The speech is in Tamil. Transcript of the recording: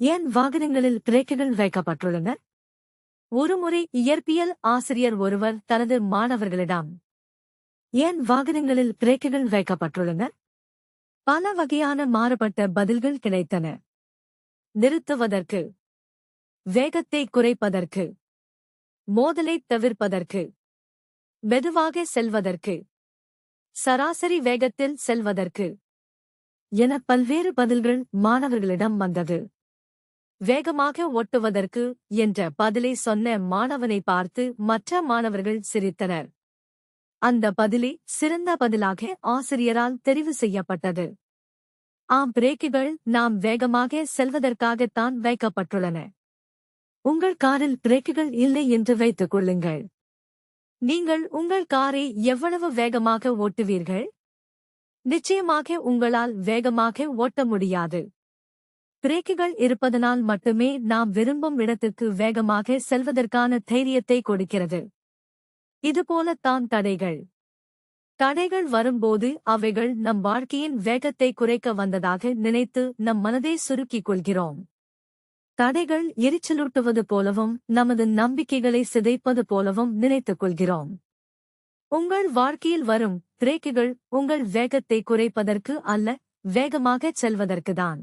ஏன் வாகனங்களில் பிரேக்குகள் வைக்கப்பட்டுள்ளன? ஒருமுறை இயற்பியல் ஆசிரியர் ஒருவர் தனது மாணவர்களிடம் ஏன் வாகனங்களில் பிரேக்குகள் வைக்கப்பட்டுள்ளன? பல வகையான மாறுபட்ட பதில்கள் கிடைத்தன. நிறுத்துவதற்கு வேகத்தை குறைப்பதற்கு மோதலை தவிர்ப்பதற்கு மெதுவாக செல்வதற்கு சராசரி வேகத்தில் செல்வதற்கு என பல்வேறு பதில்கள் மாணவர்களிடம் வந்தது. வேகமாக ஒட்டுவதற்கு என்ற பதிலை சொன்ன மாணவனை பார்த்து மற்ற மாணவர்கள் சிரித்தனர். அந்த பதிலே சிறந்த பதிலாக ஆசிரியரால் தெரிவு செய்யப்பட்டது. ஆம் பிரேக்குகள் நாம் வேகமாக செல்வதற்காகத்தான் வைக்கப்பட்டுள்ளன. உங்கள் காரில் பிரேக்குகள் இல்லை என்று வைத்துக் கொள்ளுங்கள். நீங்கள் உங்கள் காரை எவ்வளவு வேகமாக ஓட்டுவீர்கள்? நிச்சயமாக உங்களால் வேகமாக ஓட்ட முடியாது. பிரேக்குகள் இருப்பதனால் மட்டுமே நாம் விரும்பும் இடத்திற்கு வேகமாக செல்வதற்கான தைரியத்தை கொடுக்கிறது. இதுபோலத்தான் தடைகள். தடைகள் வரும்போது அவைகள் நம் வாழ்க்கையின் வேகத்தை குறைக்க வந்ததாக நினைத்து நம் மனதை சுருக்கிக் கொள்கிறோம். தடைகள் எரிச்சலூட்டுவது போலவும் நமது நம்பிக்கைகளை சிதைப்பது போலவும் நினைத்துக் கொள்கிறோம். உங்கள் வாழ்க்கையில் வரும் பிரேக்குகள் உங்கள் வேகத்தை குறைப்பதற்கு அல்ல வேகமாகச் செல்வதற்குதான்